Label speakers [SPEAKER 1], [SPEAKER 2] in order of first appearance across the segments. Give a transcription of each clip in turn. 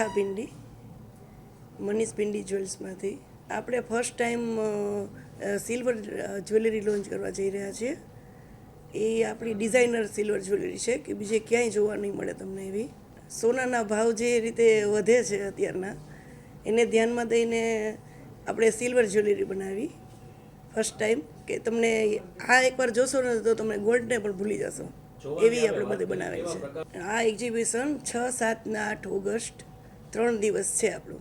[SPEAKER 1] રેખા પિંડી મનીષ પિંડી જ્વેલ્સમાંથી. આપણે first time silver jewellery launch કરવા જઈ રહ્યા છીએ. એ આપણી ડિઝાઇનર સિલ્વર જ્વેલરી છે કે બીજે ક્યાંય જોવા નહીં મળે તમને એવી. સોનાના ભાવ જે રીતે વધે છે અત્યારના એને ધ્યાનમાં દઈને આપણે સિલ્વર જ્વેલરી બનાવી. ફર્સ્ટ ટાઈમ કે તમને આ એકવાર જોશો ને તો તમે ગોલ્ડને પણ ભૂલી જશો. એવી આપણે બધે બનાવેલી છે. આ એક્ઝિબિશન છ સાત ને આઠ ઓગસ્ટ ત્રણ દિવસ છે આપણું.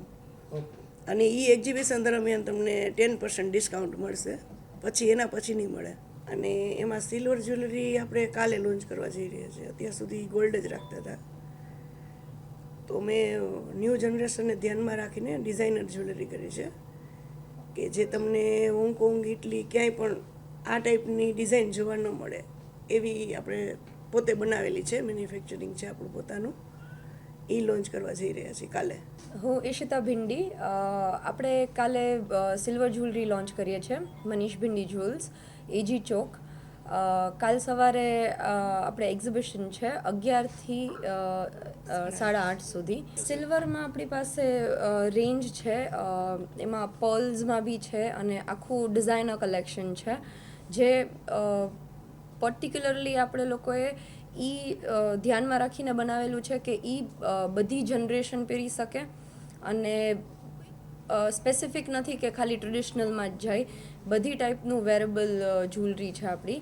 [SPEAKER 1] અને એ એક્ઝિબિશન દરમિયાન તમને ટેન પર્સન્ટ ડિસ્કાઉન્ટ મળશે. પછી એના પછી નહીં મળે. અને એમાં સિલ્વર જ્વેલરી આપણે કાલે લોન્ચ કરવા જઈ રહ્યા છીએ. અત્યાર સુધી ગોલ્ડ જ રાખતા હતા. તો મેં ન્યૂ જનરેશનને ધ્યાનમાં રાખીને ડિઝાઇનર જ્વેલરી કરી છે. કે જે તમને હોંગકોંગ ઇટલી ક્યાંય પણ આ ટાઈપની ડિઝાઇન જોવા ન મળે. એવી આપણે પોતે બનાવેલી છે મેન્યુફેક્ચરિંગ છે આપણું પોતાનું. એ લોન્ચ કરવા જઈ રહ્યા છીએ કાલે.
[SPEAKER 2] હું ઈશિતા ભિંડી આપણે કાલે સિલ્વર જ્વેલરી લોન્ચ કરીએ છીએ, મનીષ ભિંડી જ્વેલ્સ, એજી ચોક. કાલ સવારે આપણે એક્ઝિબિશન છે અગિયારથી સાડા આઠ સુધી. સિલ્વરમાં આપણી પાસે રેન્જ છે એમાં પર્લ્સમાં બી છે અને આખું ડિઝાઇનર કલેક્શન છે. જે પર્ટિક્યુલરલી આપણે લોકોએ એ ધ્યાનમાં રાખીને બનાવેલું છે કે એ બધી જનરેશન પહેરી શકે અને સ્પેસિફિક નથી કે ખાલી ટ્રેડિશનલમાં જ જાય. બધી ટાઈપનું વેરેબલ જ્વેલરી છે આપણી.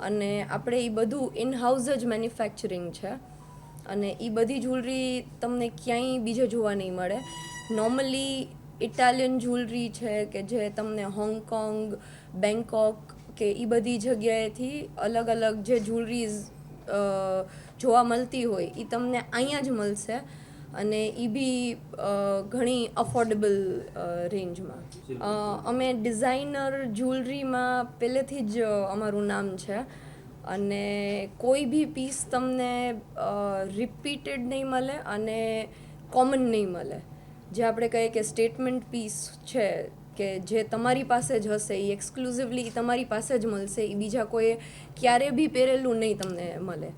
[SPEAKER 2] અને આપણે એ બધું ઇન હાઉસ જ મેન્યુફેક્ચરિંગ છે. અને એ બધી જ્વેલરી તમને ક્યાંય બીજે જોવા નહીં મળે. નોર્મલી ઇટાલિયન જ્વેલરી છે કે જે તમને હોંગકોંગ બેંકોક કે એ બધી જગ્યાએથી અલગ અલગ જે જ્વેલરીઝ જોવા મળતી હોય એ તમને અહીંયા જ મળશે અને એ બી ઘણી અફોર્ડેબલ રેન્જમાં. અમે ડિઝાઇનર જ્વેલરીમાં પહેલેથી જ અમારું નામ છે અને કોઈ બી પીસ તમને રિપીટેડ નહીં મળે અને કોમન નહીં મળે. જે આપણે કહીએ કે સ્ટેટમેન્ટ પીસ છે કે જે તમારી પાસે જ હશે એ એક્સક્લુઝિવલી તમારી પાસે જ મળશે એ બીજા કોઈએ ક્યારે બી પહેરેલું નહીં તમને મળે.